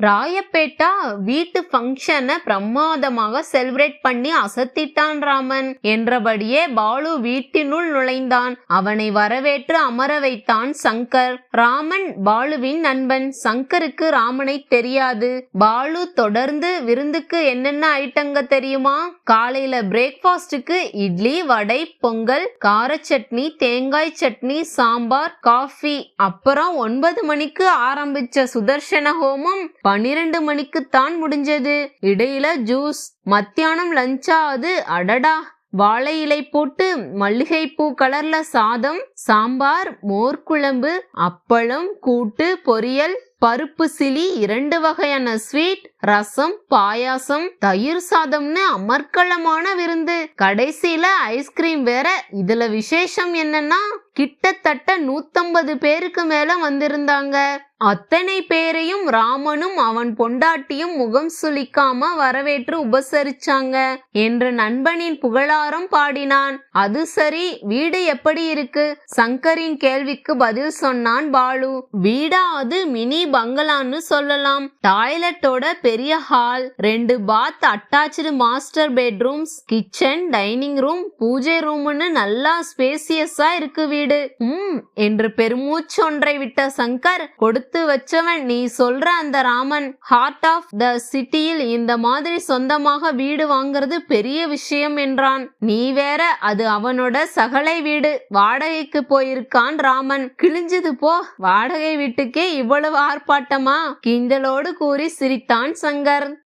ராயப்பேட்டா வீட்டு ஃபங்க்ஷனை பிரமாதமாக செலிப்ரேட் பண்ணி அசத்திட்டான் ராமன். என்றபடியே பாலு வீட்டினுள் நுழைந்தான். அவனை வரவேற்று அமர வைத்தான் சங்கர். ராமன் பாலுவின் நண்பன். சங்கருக்கு ராமனை தெரியாது. பாலு தொடர்ந்து விருந்துக்கு என்னென்ன ஐட்டங்க தெரியுமா? காலையில பிரேக்ஃபாஸ்டுக்கு இட்லி வடை பொங்கல் கார சட்னி தேங்காய் சட்னி சாம்பார் காஃபி அப்புறம் ஒன்பது மணிக்கு ஆரம்பிச்ச சுதர்சன ஹோமம் பன்னிரண்டு மணிக்கு தான் முடிஞ்சது. இடையில ஜூஸ் மத்தியானம் லஞ்சா அது அடடா. வாழை இலை போட்டு மல்லிகைப்பூ கலர்ல சாதம் சாம்பார் மோர் குழம்பு அப்பளம் கூட்டு பொரியல் பருப்பு சிலி இரண்டு வகையான ஸ்வீட் ரசம் பாயாசம் தயிர் சாதம்னு அமர்க்களமான விருந்து. கடைசியில ஐஸ்கிரீம் வேற. இதுல விசேஷம் என்னன்னா கிட்டத்தட்ட நூத்தம்பது பேருக்கு மேல வந்திருந்தாங்க. அத்தனை பேரையும் ராமனும் அவன் பொண்டாட்டியும் முகம் சுளிக்காம வரவேற்று உபசரிச்சாங்க என்று நண்பனின் புகழாரம் பாடினான். அது சரி வீடு எப்படி இருக்கு? சங்கரின் கேள்விக்கு பதில் சொன்னான் பாலு. வீடா அது மினி பங்களான்னு சொல்லலாம். டாய்லெட்டோட பெரிய ஹால் ரெண்டு bath attach master bedrooms kitchen dining room pooja ரூம்னு நல்லா ஸ்பேசியஸா இருக்கு வீடு. ம் என்று பெருமூச்சு ஒன்றை விட்ட சங்கர் கொடுத்து வச்சவன் நீ சொல்ற அந்த ராமன் ஹார்ட் ஆஃப் த சிட்டியில் இந்த மாதிரி சொந்தமாக வீடு வாங்குறது பெரிய விஷயம் என்றான். நீ வேற அது அவனோட சகலை வீடு. வாடகைக்கு போயிருக்கான் ராமன். கிழிஞ்சது போ வாடகை வீட்டுக்கே இவ்வளவு ஆர்ப்பாட்டமா? கிண்டலோடு கூறி சிரித்தான் சங்கர்.